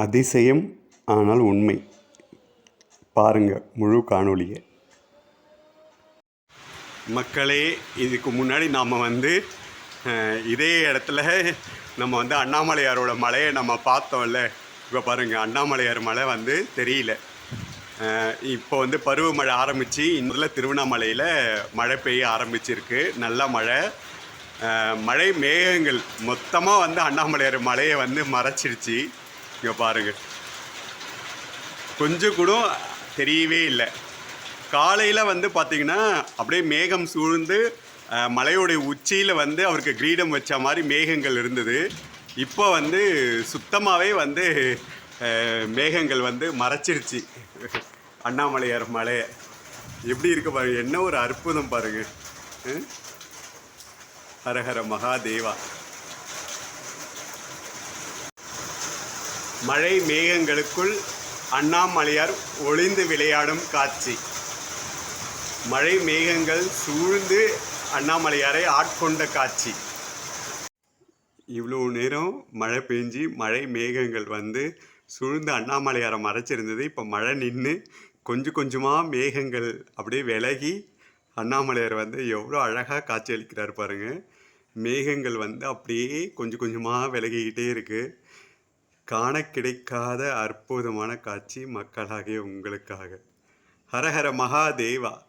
அதிசயம் ஆனால் உண்மை. பாருங்க முழு காணொளியை. மக்களே இதுக்கு முன்னாடி நாம் வந்து இதே இடத்துல நம்ம வந்து அண்ணாமலையாரோட மலையை நம்ம பார்த்தோம்ல. இப்போ பாருங்கள் அண்ணாமலையார் மலை வந்து தெரியல. இப்போ வந்து பருவமழை ஆரம்பித்து இன்னும் திருவண்ணாமலையில் மழை பெய்ய ஆரம்பிச்சிருக்கு. நல்ல மழை. மழை மேகங்கள் மொத்தமாக வந்து அண்ணாமலையார் மலையை வந்து மறைச்சிருச்சு. இங்கே பாருங்கள் கொஞ்சம் கூட தெரியவே இல்லை. காலையில் வந்து பார்த்தீங்கன்னா அப்படியே மேகம் சூழ்ந்து மலையோடைய உச்சியில் வந்து அவருக்கு கிரீடம் வச்ச மாதிரி மேகங்கள் இருந்தது. இப்போ வந்து சுத்தமாகவே வந்து மேகங்கள் வந்து மறைச்சிருச்சு. அண்ணாமலையார் மலையை எப்படி இருக்கு பாருங்க. என்ன ஒரு அற்புதம் பாருங்கள் ஹரஹர மகாதேவா. மழை மேகங்களுக்குள் அண்ணாமலையார் ஒளிந்து விளையாடும் காட்சி. மழை மேகங்கள் சூழ்ந்து அண்ணாமலையாரை ஆட்கொண்ட காட்சி. இவ்வளோ நேரம் மழை பெஞ்சி மழை மேகங்கள் வந்து சூழ்ந்து அண்ணாமலையாரை மறைச்சிருந்தது. இப்போ மழை நின்று கொஞ்சம் கொஞ்சமாக மேகங்கள் அப்படியே விலகி அண்ணாமலையார் வந்து எவ்வளோ அழகாக காட்சியளிக்கிறார் பாருங்கள் மேகங்கள் வந்து அப்படியே கொஞ்சம் கொஞ்சமாக விலகிக்கிட்டே இருக்குது காண கிடைக்காத அற்புதமான காட்சி மக்களாகிய உங்களுக்காக. ஹரஹர மகாதேவா.